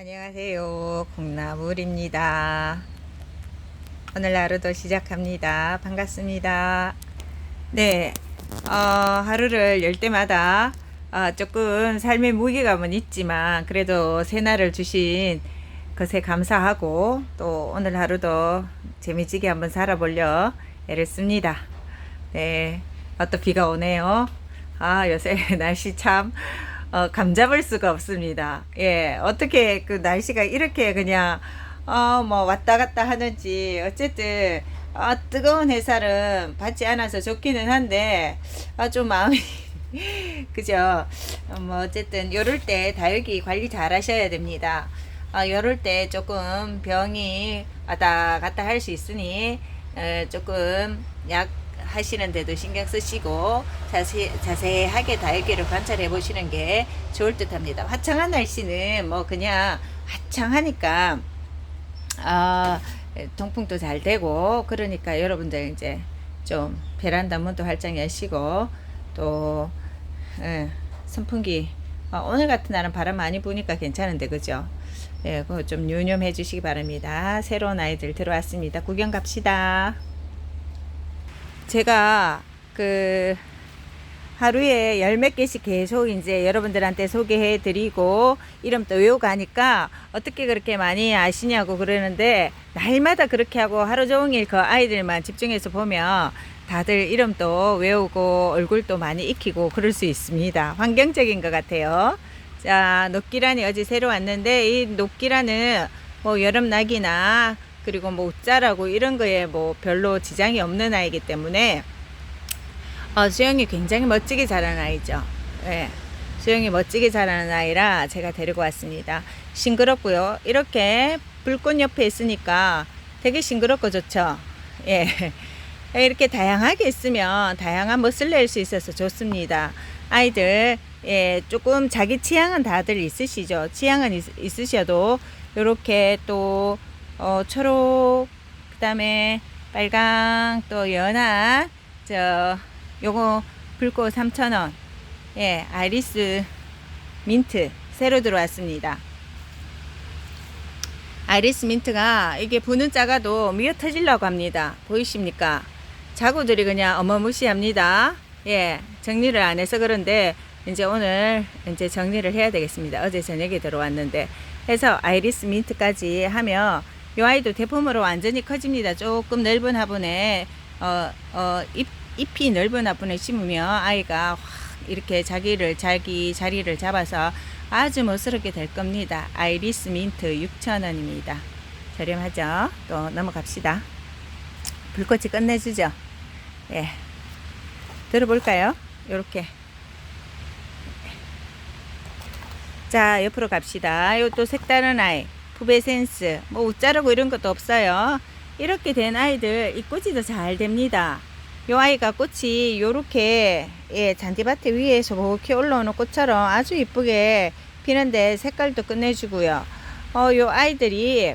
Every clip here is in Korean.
안녕하세요. 콩나물입니다. 오늘 하루도 시작합니다. 반갑습니다. 네, 어, 하루를 열 때마다 어, 조금 삶의 무게감은 있지만 그래도 새날을 주신 것에 감사하고 또 오늘 하루도 재미지게 한번 살아보려 애를 씁니다. 네, 어, 또 비가 오네요. 아, 요새 날씨 참, 어, 감 잡을 수가 없습니다. 예, 어떻게 그 날씨가 이렇게 그냥, 어, 뭐 왔다 갔다 하는지, 어쨌든, 어, 뜨거운 햇살은 받지 않아서 좋기는 한데, 아, 좀 마음이, 그죠? 어, 뭐, 어쨌든, 요럴 때 다육이 관리 잘 하셔야 됩니다. 아, 요럴 때 조금 병이 왔다 갔다 할 수 있으니, 에, 조금 약 하시는데도 신경 쓰시고 자세, 자세하게 다육이를 관찰해 보시는 게 좋을 듯 합니다. 화창한 날씨는 뭐 그냥 화창하니까, 아, 통풍도 잘 되고, 그러니까 여러분들 이제 좀 베란다 문도 활짝 여시고, 또, 예, 선풍기, 어, 오늘 같은 날은 바람 많이 부니까 괜찮은데, 그죠? 예, 그거 좀 유념해 주시기 바랍니다. 새로운 아이들 들어왔습니다. 구경 갑시다. 제가 그 하루에 열 몇 개씩 계속 이제 여러분들한테 소개해 드리고 이름도 외워가니까 어떻게 그렇게 많이 아시냐고 그러는데 날마다 그렇게 하고 하루 종일 그 아이들만 집중해서 보면 다들 이름도 외우고 얼굴도 많이 익히고 그럴 수 있습니다. 환경적인 것 같아요. 자, 녹기란이 어제 새로 왔는데 이 녹기란은 뭐 여름나기나 그리고 뭐 웃자라고 이런 거에 뭐 별로 지장이 없는 아이기 때문에 어, 수영이 굉장히 멋지게 자란 아이죠. 예. 수영이 멋지게 자라는 아이라 제가 데리고 왔습니다. 싱그럽고요. 이렇게 불꽃 옆에 있으니까 되게 싱그럽고 좋죠. 예. 이렇게 다양하게 있으면 다양한 멋을 낼 수 있어서 좋습니다. 아이들, 예, 조금 자기 취향은 다들 있으시죠. 취향은 있, 있으셔도 이렇게 또 어, 초록, 그 다음에 빨강, 또 연한, 저, 요거 불꽃 3,000원. 예, 아이리스 민트 새로 들어왔습니다. 아이리스 민트가 이게 부는 작아도 미어 터지려고 합니다. 보이십니까? 자구들이 그냥 어마무시합니다. 예, 정리를 안 해서 그런데 이제 오늘 이제 정리를 해야 되겠습니다. 어제 저녁에 들어왔는데 해서 아이리스 민트까지 하면 이 아이도 대품으로 완전히 커집니다. 조금 넓은 화분에 어, 어, 잎, 잎이 넓은 화분에 심으면 아이가 확 이렇게 자기를 자기 자리를 잡아서 아주 멋스럽게 될 겁니다. 아이리스 민트 6,000원입니다. 저렴하죠? 또 넘어갑시다. 불꽃이 끝내주죠? 예. 들어볼까요? 요렇게. 자, 옆으로 갑시다. 이것도 색다른 아이. 푸베센스. 뭐, 웃자르고 이런 것도 없어요. 이렇게 된 아이들, 이 꽃이 더잘 됩니다. 요 아이가 꽃이 요렇게, 예, 잔디밭에 위에서 이렇게 올라오는 꽃처럼 아주 이쁘게 피는데 색깔도 끝내주고요. 어, 요 아이들이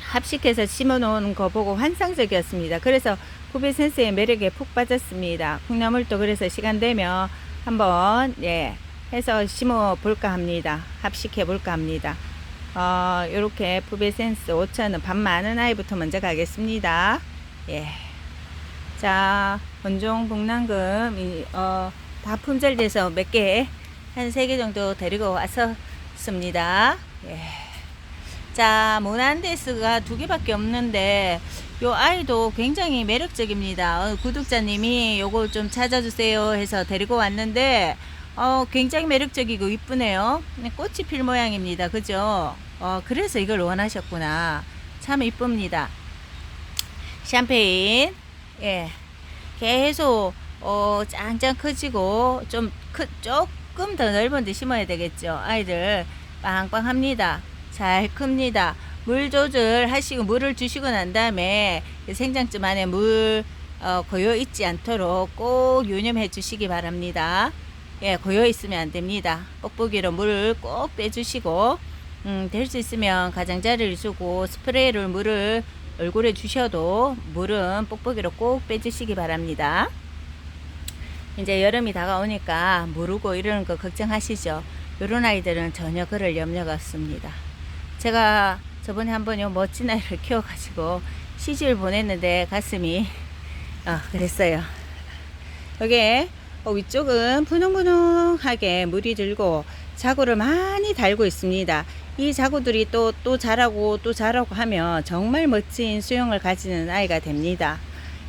합식해서 심어 놓은 거 보고 환상적이었습니다. 그래서 푸베센스의 매력에 푹 빠졌습니다. 콩나물도 그래서 시간 되면 한번, 예, 해서 심어 볼까 합니다. 합식해 볼까 합니다. 어, 요렇게 푸베센스 5,000원 밥 많은 아이부터 먼저 가겠습니다. 예. 자, 본종 복랑금, 이, 어, 다 품절돼서 몇 개, 한 세 개 정도 데리고 왔었습니다. 예. 자, 모난데스가 두 개밖에 없는데, 요 아이도 굉장히 매력적입니다. 어, 구독자님이 요거 좀 찾아주세요 해서 데리고 왔는데, 어, 굉장히 매력적이고 이쁘네요. 네, 꽃이 필 모양입니다. 그죠? 어, 그래서 이걸 원하셨구나. 참 이쁩니다. 샴페인. 예. 계속, 어, 짱짱 커지고, 좀, 크, 조금 더 넓은 데 심어야 되겠죠. 아이들, 빵빵합니다. 잘 큽니다. 물 조절하시고, 물을 주시고 난 다음에, 생장쯤 안에 물, 어, 고여 있지 않도록 꼭 유념해 주시기 바랍니다. 예, 고여 있으면 안 됩니다. 뽁뽁이로 물을 꼭 빼주시고, 음, 될 수 있으면 가장자리를 쓰고 스프레이를 물을 얼굴에 주셔도 물은 뽁뽁이로 꼭 빼주시기 바랍니다. 이제 여름이 다가오니까 무르고 이러는 거 걱정하시죠. 요런 아이들은 전혀 그럴 염려가 없습니다. 제가 저번에 한번 요 멋진 아이를 키워가지고 시집을 보냈는데 가슴이 어, 그랬어요. 여기에 어, 위쪽은 분홍분홍하게 물이 들고 자구를 많이 달고 있습니다. 이 자구들이 또, 또 자라고 또 자라고 하면 정말 멋진 수영을 가지는 아이가 됩니다.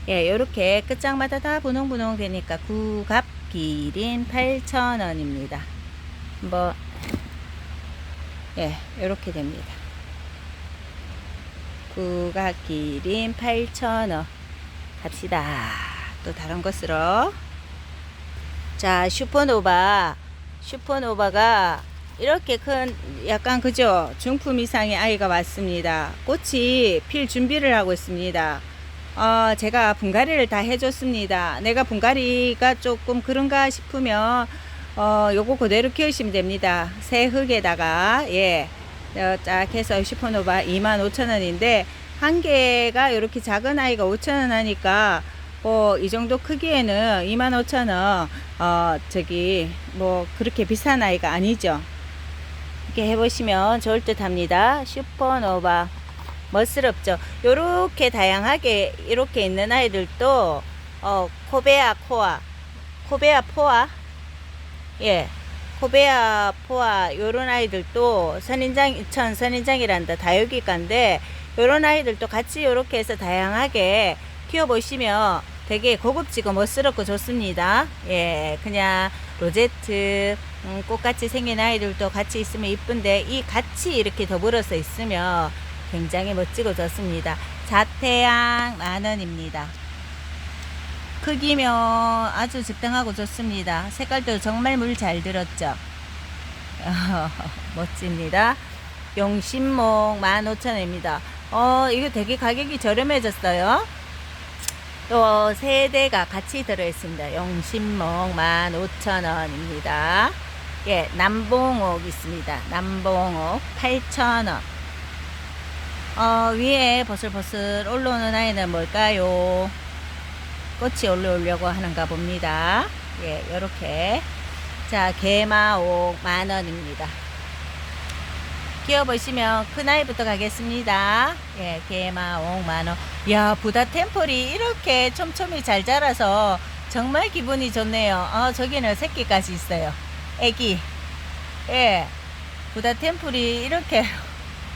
예, 요렇게 끝장마다 다 분홍분홍 되니까 구갑 기린 8,000원입니다. 뭐, 예, 요렇게 됩니다. 구갑 기린 8,000원. 갑시다. 또 다른 것으로. 자, 슈퍼노바. 슈퍼노바가 이렇게 큰 약간 그죠? 중품 이상의 아이가 왔습니다. 꽃이 필 준비를 하고 있습니다. 어, 제가 분갈이를 다 해줬습니다. 내가 분갈이가 조금 그런가 싶으면 어, 요거 그대로 키우시면 됩니다. 새 흙에다가 예, 어, 쫙 해서 슈퍼노바 25,000원인데 한 개가 이렇게 작은 아이가 5,000원 하니까 뭐 이 정도 크기에는 25,000원 어 저기 뭐 그렇게 비싼 아이가 아니죠. 이렇게 해보시면 좋을 듯 합니다. 슈퍼노바 멋스럽죠. 요렇게 다양하게 이렇게 있는 아이들도 어 코베아 코아 코베아 포아 예 코베아 포아 요런 아이들도 선인장 천 선인장이란다 다육이과인데 요런 아이들도 같이 요렇게 해서 다양하게 키워보시면 되게 고급지고 멋스럽고 좋습니다. 예, 그냥 로제트, 음, 꽃같이 생긴 아이들도 같이 있으면 이쁜데 이 같이 이렇게 더불어서 있으면 굉장히 멋지고 좋습니다. 자태양 만원입니다. 크기면 아주 적당하고 좋습니다. 색깔도 정말 물 잘 들었죠. 멋집니다. 용신목 15,000원입니다. 어, 이거 되게 가격이 저렴해졌어요. 또 세 대가 같이 들어있습니다. 용신목 15,000원입니다. 예, 남봉옥 있습니다. 남봉옥 8,000원. 어, 위에 버슬버슬 올라오는 아이는 뭘까요? 꽃이 올라오려고 하는가 봅니다. 예, 요렇게. 자, 개마옥 만원입니다. 끼워보시면 큰 아이부터 가겠습니다. 예, 개마옥 만원. 야, 부다 템플이 이렇게 촘촘히 잘 자라서 정말 기분이 좋네요. 어, 저기는 새끼까지 있어요. 애기. 예, 부다 템플이 이렇게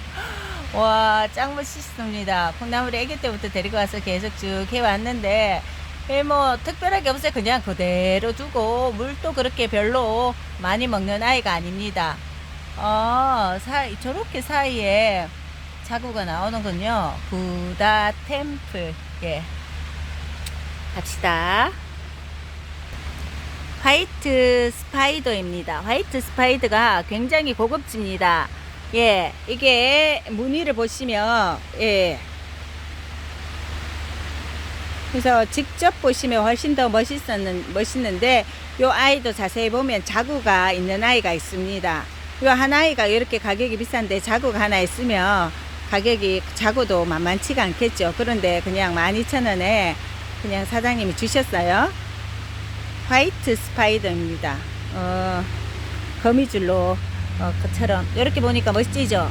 와, 짱 멋있습니다. 콩나물이 애기 때부터 데리고 와서 계속 쭉 해왔는데, 예, 뭐, 특별하게 없어요. 그냥 그대로 두고, 물도 그렇게 별로 많이 먹는 아이가 아닙니다. 어, 사이, 저렇게 사이에 자구가 나오는군요. 부다 템플. 예. 갑시다. 화이트 스파이더입니다. 화이트 스파이더가 굉장히 고급집니다. 예, 이게 무늬를 보시면, 예. 그래서 직접 보시면 훨씬 더 멋있었는, 멋있는데, 요 아이도 자세히 보면 자구가 있는 아이가 있습니다. 요한 아이가 이렇게 가격이 비싼데 자구가 하나 있으면 가격이 자구도 만만치가 않겠죠. 그런데 그냥 12,000원에 그냥 사장님이 주셨어요. 화이트 스파이더입니다. 어, 거미줄로 어, 것처럼 이렇게 보니까 멋지죠.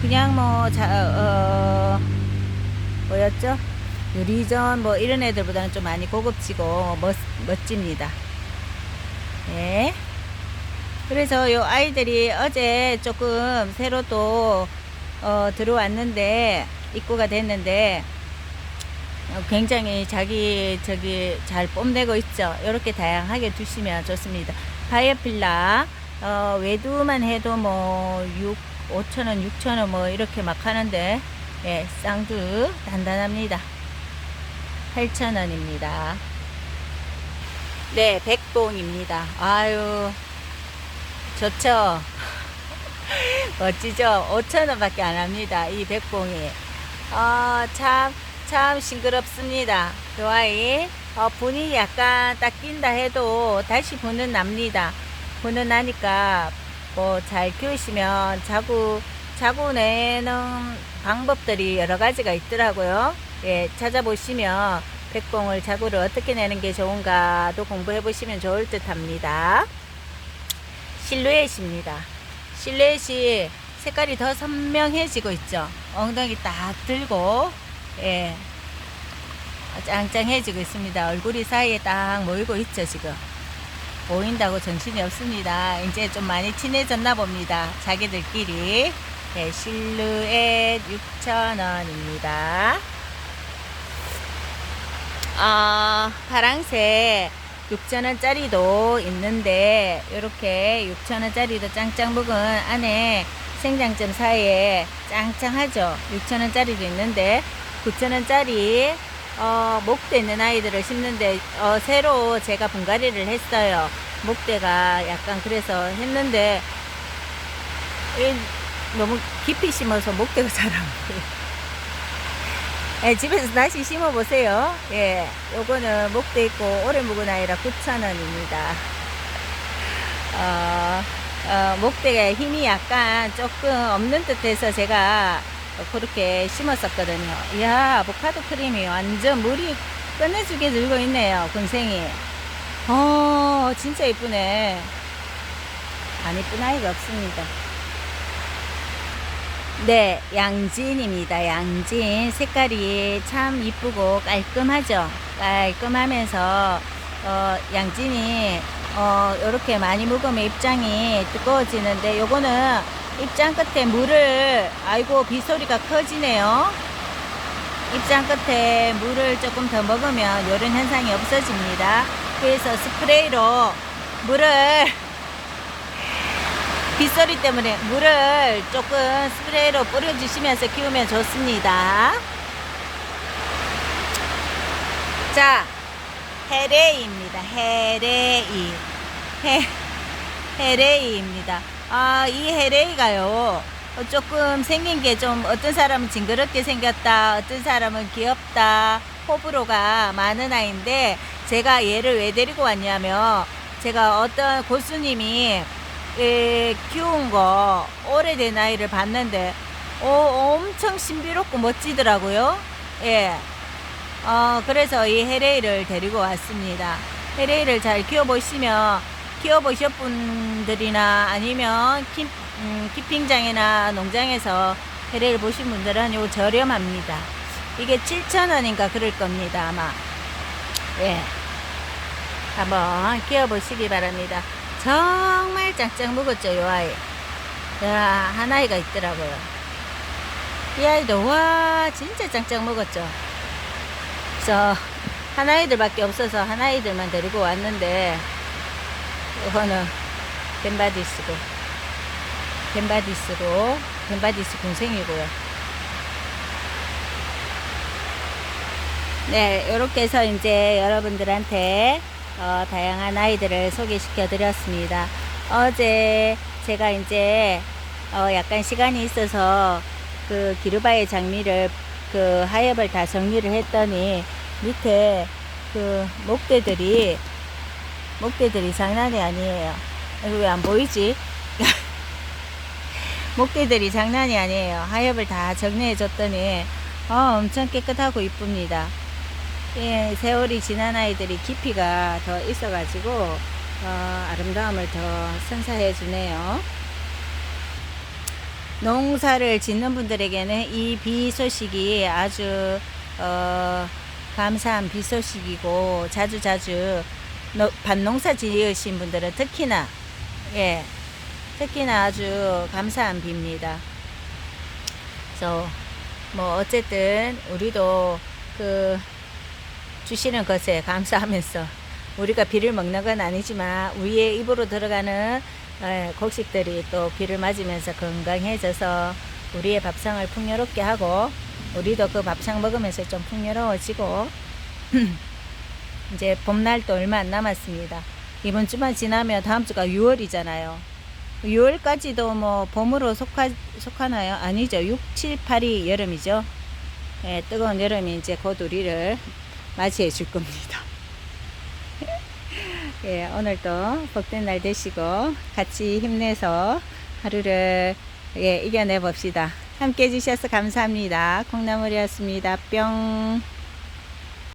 그냥 뭐 자, 어, 뭐였죠? 유리전 뭐 이런 애들보다는 좀 많이 고급지고 멋, 멋집니다. 예. 그래서 요 아이들이 어제 조금 새로 또 어, 들어왔는데 입구가 됐는데 어, 굉장히 자기 저기 잘 뽐내고 있죠. 이렇게 다양하게 두시면 좋습니다. 바이어필라 어, 외두만 해도 뭐 6, 5천원, 6천원 뭐 이렇게 막 하는데 예, 쌍두 단단합니다. 8천원입니다. 네, 백봉입니다. 아유, 좋죠? 멋지죠? 5천원밖에 안 합니다. 이 백봉이. 어, 참, 참 싱그럽습니다. 그 아이, 어, 분이 약간 딱 낀다 해도 다시 분은 납니다. 분은 나니까 뭐 잘 키우시면 자구, 자구 내는 방법들이 여러 가지가 있더라고요. 예, 찾아보시면 백봉을 자구를 어떻게 내는 게 좋은가도 공부해 보시면 좋을 듯 합니다. 실루엣입니다. 실루엣이 색깔이 더 선명해지고 있죠. 엉덩이 딱 들고, 예. 짱짱해지고 있습니다. 얼굴이 사이에 딱 모이고 있죠, 지금. 보인다고 정신이 없습니다. 이제 좀 많이 친해졌나 봅니다. 자기들끼리. 네, 실루엣 6,000원입니다. 아, 파랑색 6,000원짜리도 있는데, 이렇게 6,000원짜리도 짱짱 묵은 안에 생장점 사이에 짱짱하죠. 6,000원짜리도 있는데, 9,000원짜리 어, 목대 있는 아이들을 심는데 어, 새로 제가 분갈이를 했어요. 목대가 약간 그래서 했는데 이, 너무 깊이 심어서 목대가 잘안 보여요. 예, 집에서 다시 심어 보세요. 예, 요거는 목대 있고 오래 묵은 아이라 9,000원입니다. 어, 어, 목대가 힘이 약간 조금 없는 듯해서 제가 그렇게 심었었거든요. 이야, 아보카도 크림이 완전 물이 끝내주게 들고 있네요, 군생이. 어, 진짜 이쁘네. 안 이쁜 아이가 없습니다. 네, 양진입니다. 양진. 색깔이 참 이쁘고 깔끔하죠. 깔끔하면서, 어, 양진이, 어, 요렇게 많이 묵으면 입장이 두꺼워지는데, 요거는 입장 끝에 물을, 아이고, 빗소리가 커지네요. 입장 끝에 물을 조금 더 먹으면 요런 현상이 없어집니다. 그래서 스프레이로 물을 빗소리 때문에 물을 조금 스프레이로 뿌려주시면서 키우면 좋습니다. 자, 헤레이입니다. 헤레이. 헤, 헤레이입니다. 아, 이 헤레이가요. 어, 조금 생긴 게 좀 어떤 사람은 징그럽게 생겼다. 어떤 사람은 귀엽다. 호불호가 많은 아이인데 제가 얘를 왜 데리고 왔냐면 제가 어떤 고수님이 예, 키운 거 오래된 아이를 봤는데 어, 엄청 신비롭고 멋지더라고요. 예. 어, 그래서 이 헤레이를 데리고 왔습니다. 헤레이를 잘 키워보시면 키워보실 분들이나 아니면 키, 음, 키핑장이나 농장에서 헤레이를 보신 분들은 요 저렴합니다. 이게 7,000원인가 그럴 겁니다, 아마. 예. 한번 키워보시기 바랍니다. 정말 짱짱 먹었죠, 요 아이. 야, 한 아이가 있더라고요. 이 아이도, 와, 진짜 짱짱 먹었죠. 그래서, 한 아이들밖에 없어서 한 아이들만 데리고 왔는데, 이거는 벤바디스고, 벤바디스고, 벤바디스 군생이고요. 네, 이렇게 해서 이제 여러분들한테 어, 다양한 아이들을 소개시켜 드렸습니다. 어제 제가 이제 어, 약간 시간이 있어서 그 기르바의 장미를 그 하엽을 다 정리를 했더니 밑에 그 목대들이 목대들이 장난이 아니에요. 왜안 보이지? 목대들이 장난이 아니에요. 하엽을 다 정리해 줬더니 어, 엄청 깨끗하고 이쁩니다. 예, 세월이 지난 아이들이 깊이가 더 있어가지고 어, 아름다움을 더 선사해 주네요. 농사를 짓는 분들에게는 이 비 소식이 아주 어, 감사한 비 소식이고 자주 자주 노- 밭농사 지으신 분들은 특히나 예 특히나 아주 감사한 비입니다. 그래서 뭐 어쨌든 우리도 그 주시는 것에 감사하면서 우리가 비를 먹는 건 아니지만 우리의 입으로 들어가는 에, 곡식들이 또 비를 맞으면서 건강해져서 우리의 밥상을 풍요롭게 하고 우리도 그 밥상 먹으면서 좀 풍요로워지고 이제 봄날도 얼마 안 남았습니다. 이번 주만 지나면 다음 주가 6월이잖아요. 6월까지도 뭐 봄으로 속하, 속하나요? 아니죠. 6, 7, 8이 여름이죠. 예, 뜨거운 여름이 이제 곧 우리를 맞이해 줄 겁니다. 예, 오늘도 복된 날 되시고 같이 힘내서 하루를 예, 이겨내 봅시다. 함께 해주셔서 감사합니다. 콩나물이었습니다. 뿅.